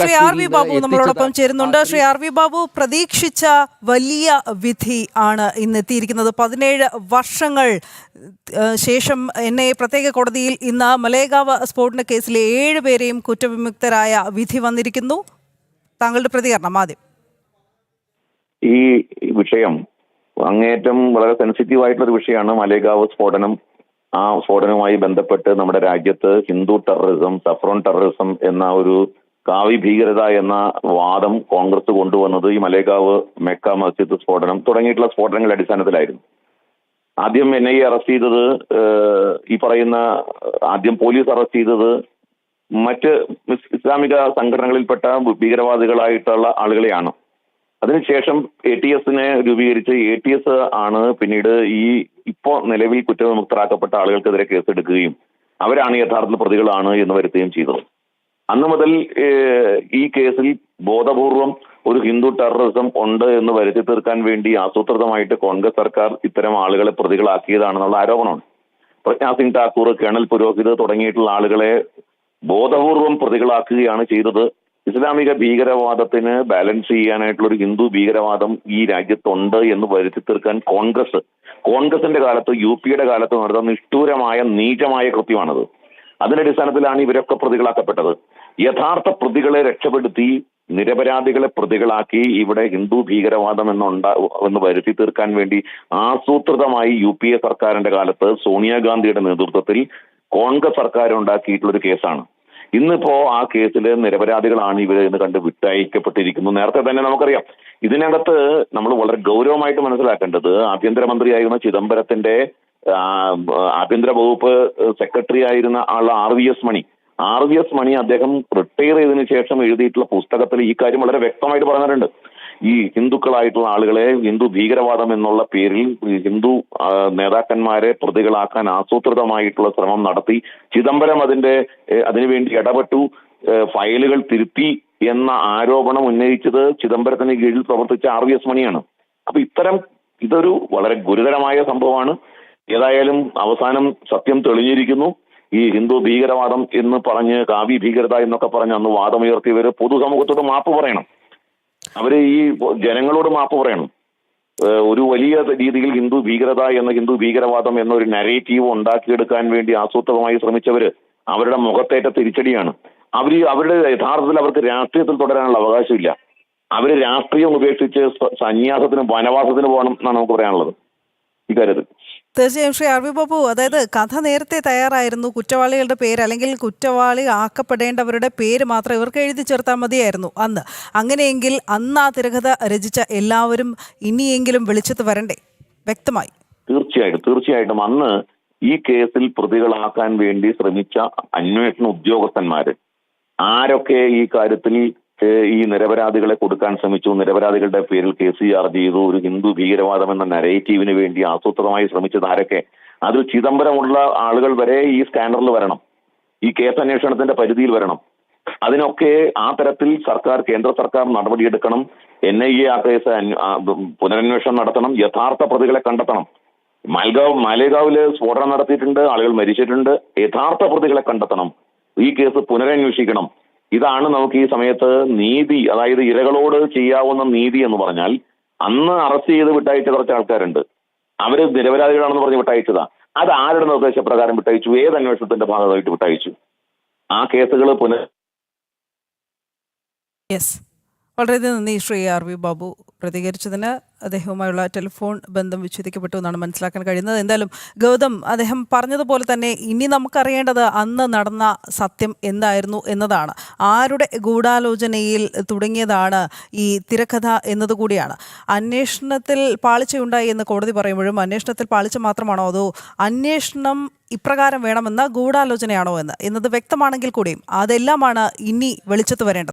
Shri R V Babu നമ്മളോടൊപ്പം ചേരുന്നുണ്ട്. Shri R V Babu പ്രതീക്ഷിച്ച വലിയ വിധി ആണ് ഇന്ന് എത്തിയിരിക്കുന്നത്. പതിനേഴ് വർഷങ്ങൾ ശേഷം എന്നെ പ്രത്യേക കോടതിയിൽ ഇന്ന് മലേഗാവ് സ്ഫോടന കേസിലെ ഏഴ് പേരെയും കുറ്റവിമുക്തരായ വിധി വന്നിരിക്കുന്നു. താങ്കളുടെ പ്രതികരണം ആദ്യം. ഈ വിഷയം അങ്ങേറ്റം വളരെ സെൻസിറ്റീവ് ആയിട്ടുള്ള ഒരു വിഷയമാണ് മലേഗാവ് സ്ഫോടനം. ആ സ്ഫോടനവുമായി ബന്ധപ്പെട്ട് നമ്മുടെ രാജ്യത്ത് ഹിന്ദു ടെററിസം സഫ്രോൺ ടെററിസം എന്ന ഒരു കാവി ഭീകരത എന്ന വാദം കോൺഗ്രസ് കൊണ്ടുവന്നത് ഈ മലേഗാവ് മെക്ക മസ്ജിദ് സ്ഫോടനം തുടങ്ങിയിട്ടുള്ള സ്ഫോടനങ്ങളുടെ അടിസ്ഥാനത്തിലായിരുന്നു. ആദ്യം എൻ ഐ അറസ്റ്റ് ചെയ്തത് ഈ പറയുന്ന ആദ്യം പോലീസ് അറസ്റ്റ് ചെയ്തത് മറ്റ് ഇസ്ലാമിക സംഘടനകളിൽപ്പെട്ട ഭീകരവാദികളായിട്ടുള്ള ആളുകളെയാണ്. അതിനുശേഷം എ ടി എസിനെ രൂപീകരിച്ച് എ ടി എസ് ആണ് പിന്നീട് ഈ ഇപ്പോ നിലവിൽ കുറ്റവിമുക്തരാക്കപ്പെട്ട ആളുകൾക്കെതിരെ കേസെടുക്കുകയും അവരാണ് യഥാർത്ഥ പ്രതികളാണ് എന്ന് വരുത്തുകയും ചെയ്തത്. അന്ന് മുതൽ ഈ കേസിൽ ബോധപൂർവം ഒരു ഹിന്ദു ടെററിസം ഉണ്ട് എന്ന് വരുത്തി തീർക്കാൻ വേണ്ടി ആസൂത്രിതമായിട്ട് കോൺഗ്രസ് സർക്കാർ ഇത്തരം ആളുകളെ പ്രതികളാക്കിയതാണെന്നുള്ള ആരോപണമാണ് പ്രജ്ഞാ സിംഗ് ഠാക്കൂർ കേണൽ പുരോഹിത് തുടങ്ങിയിട്ടുള്ള ആളുകളെ ബോധപൂർവം പ്രതികളാക്കുകയാണ് ചെയ്തത്. ഇസ്ലാമിക ഭീകരവാദത്തിന് ബാലൻസ് ചെയ്യാനായിട്ടുള്ള ഒരു ഹിന്ദു ഭീകരവാദം ഈ രാജ്യത്തുണ്ട് എന്ന് വരുത്തി തീർക്കാൻ കോൺഗ്രസ് കോൺഗ്രസിന്റെ കാലത്ത് യു പിയുടെ കാലത്ത് നടന്ന നിഷ്ഠൂരമായ നീചമായ കൃത്യമാണത്. അതിന്റെ അടിസ്ഥാനത്തിലാണ് ഇവരൊക്കെ പ്രതികളാക്കപ്പെട്ടത്. യഥാർത്ഥ പ്രതികളെ രക്ഷപ്പെടുത്തി നിരപരാധികളെ പ്രതികളാക്കി ഇവിടെ ഹിന്ദു ഭീകരവാദം എന്നുണ്ടാ എന്ന് വരുത്തി തീർക്കാൻ വേണ്ടി ആസൂത്രിതമായി യു പി എ സർക്കാരിന്റെ കാലത്ത് സോണിയാഗാന്ധിയുടെ നേതൃത്വത്തിൽ കോൺഗ്രസ് സർക്കാർ ഉണ്ടാക്കിയിട്ടുള്ള ഒരു കേസാണ്. ഇന്നിപ്പോ ആ കേസിൽ നിരപരാധികളാണ് ഇവർ എന്ന് കണ്ട് വിട്ടയക്കപ്പെട്ടിരിക്കുന്നു. നേരത്തെ തന്നെ നമുക്കറിയാം. ഇതിനകത്ത് നമ്മൾ വളരെ ഗൗരവമായിട്ട് മനസ്സിലാക്കേണ്ടത് ആഭ്യന്തരമന്ത്രിയായിരുന്ന ചിദംബരത്തിന്റെ ആഭ്യന്തര വകുപ്പ് സെക്രട്ടറി ആയിരുന്ന ആൾ R V S Mani R V S Mani അദ്ദേഹം റിട്ടയർ ചെയ്തതിന് ശേഷം എഴുതിയിട്ടുള്ള പുസ്തകത്തിൽ ഈ കാര്യം വളരെ വ്യക്തമായിട്ട് പറഞ്ഞിട്ടുണ്ട്. ഈ ഹിന്ദുക്കളായിട്ടുള്ള ആളുകളെ ഹിന്ദു ഭീകരവാദം എന്നുള്ള പേരിൽ ഹിന്ദു നേതാക്കന്മാരെ പ്രതികളാക്കാൻ ആസൂത്രിതമായിട്ടുള്ള ശ്രമം നടത്തി. ചിദംബരം അതിന്റെ അതിനുവേണ്ടി ഇടപെട്ടു. ഫയലുകൾ തിരുത്തി എന്ന ആരോപണം ഉന്നയിച്ചത് ചിദംബരത്തിന് കീഴിൽ പ്രവർത്തിച്ച ആർ വി എസ് മണിയാണ്. അപ്പൊ ഇത്തരം ഇതൊരു വളരെ ഗുരുതരമായ സംഭവമാണ്. ഏതായാലും അവസാനം സത്യം തെളിഞ്ഞിരിക്കുന്നു. ഈ ഹിന്ദു ഭീകരവാദം എന്ന് പറഞ്ഞ് കാവി ഭീകരത എന്നൊക്കെ പറഞ്ഞ് അന്ന് വാദമുയർത്തിയവർ പൊതുസമൂഹത്തോട് മാപ്പ് പറയണം. അവർ ഈ ജനങ്ങളോട് മാപ്പ് പറയണം. ഒരു വലിയ രീതിയിൽ ഹിന്ദു ഭീകരത എന്ന ഹിന്ദു ഭീകരവാദം എന്നൊരു നരേറ്റീവ് ഉണ്ടാക്കിയെടുക്കാൻ വേണ്ടി ആസൂത്രിതമായി ശ്രമിച്ചവര് അവരുടെ മുഖത്തേറ്റ തിരിച്ചടിയാണ്. അവർ അവരുടെ യഥാർത്ഥത്തിൽ അവർക്ക് രാഷ്ട്രീയത്തിൽ തുടരാനുള്ള അവകാശമില്ല. അവർ രാഷ്ട്രീയം ഉപേക്ഷിച്ച് സന്യാസത്തിന് വനവാസത്തിന് പോകണം എന്നാണ് നമുക്ക് പറയാനുള്ളത്. ഇക്കാര്യത്തിൽ. തീർച്ചയായും ശ്രീ ആർ ബാബു അതായത് കഥ നേരത്തെ തയ്യാറായിരുന്നു. കുറ്റവാളികളുടെ പേര് അല്ലെങ്കിൽ കുറ്റവാളി ആക്കപ്പെടേണ്ടവരുടെ പേര് മാത്രം ഇവർക്ക് എഴുതി ചേർത്താൽ മതിയായിരുന്നു അന്ന്. അങ്ങനെയെങ്കിൽ അന്ന് ആ തിരകഥ രചിച്ച എല്ലാവരും ഇനിയെങ്കിലും വെളിച്ചത്ത് വരണ്ടേ? വ്യക്തമായി. തീർച്ചയായിട്ടും തീർച്ചയായിട്ടും. അന്ന് ഈ കേസിൽ പ്രതികളാക്കാൻ വേണ്ടി ശ്രമിച്ച അന്വേഷണ ഉദ്യോഗസ്ഥന്മാര് ആരൊക്കെ ഈ കാര്യത്തിൽ ഈ നിരപരാധികളെ കൊടുക്കാൻ ശ്രമിച്ചു. നിരപരാധികളുടെ പേരിൽ കേസ് ചാർജ് ചെയ്തു. ഒരു ഹിന്ദു ഭീകരവാദം എന്ന നരേറ്റീവിന് വേണ്ടി ആസൂത്രിതമായി ശ്രമിച്ചത് ആരൊക്കെ? അതിൽ ചിദംബരമുള്ള ആളുകൾ വരെ ഈ സ്കാനറിൽ വരണം. ഈ കേസ് അന്വേഷണത്തിന്റെ പരിധിയിൽ വരണം. അതിനൊക്കെ ആ തരത്തിൽ സർക്കാർ കേന്ദ്ര സർക്കാർ നടപടിയെടുക്കണം. എൻ ഐ എ ആ കേസ് പുനരന്വേഷണം നടത്തണം. യഥാർത്ഥ പ്രതികളെ കണ്ടെത്തണം. മാൽഗാവ് മാലേഗാവിൽ സ്ഫോടനം നടത്തിയിട്ടുണ്ട്. ആളുകൾ മരിച്ചിട്ടുണ്ട്. യഥാർത്ഥ പ്രതികളെ കണ്ടെത്തണം. ഈ കേസ് പുനരന്വേഷിക്കണം. ഇതാണ് നമുക്ക് ഈ സമയത്ത് നീതി അതായത് ഇരകളോട് ചെയ്യാവുന്ന നീതി എന്ന് പറഞ്ഞാൽ അന്ന് അറസ്റ്റ് ചെയ്ത് വിട്ടയച്ച കുറച്ച് ആൾക്കാരുണ്ട്. അവർ നിരപരാധികളാണെന്ന് പറഞ്ഞ് വിട്ടയച്ചതാ. അത് ആരുടെ നിർദ്ദേശപ്രകാരം വിട്ടയച്ചു? ഏത് അന്വേഷണത്തിന്റെ ഭാഗമായിട്ട് വിട്ടയച്ചു? ആ കേസുകൾ പുനഃ യെസ്. വളരെയധികം നന്ദി ശ്രീ ആർ വി ബാബു പ്രതികരിച്ചതിന്. അദ്ദേഹവുമായുള്ള ടെലിഫോൺ ബന്ധം വിച്ഛേദിക്കപ്പെട്ടു എന്നാണ് മനസ്സിലാക്കാൻ കഴിയുന്നത്. എന്തായാലും ഗൗതം അദ്ദേഹം പറഞ്ഞതുപോലെ തന്നെ ഇനി നമുക്കറിയേണ്ടത് അന്ന് നടന്ന സത്യം എന്തായിരുന്നു എന്നതാണ്. ആരുടെ ഗൂഢാലോചനയിൽ തുടങ്ങിയതാണ് ഈ തിരക്കഥ എന്നതുകൂടിയാണ് അന്വേഷണത്തിൽ പാളിച്ചയുണ്ടായി എന്ന് കോടതി പറയുമ്പോഴും അന്വേഷണത്തിൽ പാളിച്ച മാത്രമാണോ അതോ അന്വേഷണം ഇപ്രകാരം വേണമെന്ന ഗൂഢാലോചനയാണോ എന്ന്? എന്നത് വ്യക്തമാണെങ്കിൽ കൂടിയും അതെല്ലാമാണ് ഇനി വെളിച്ചത്ത് വരേണ്ടത്.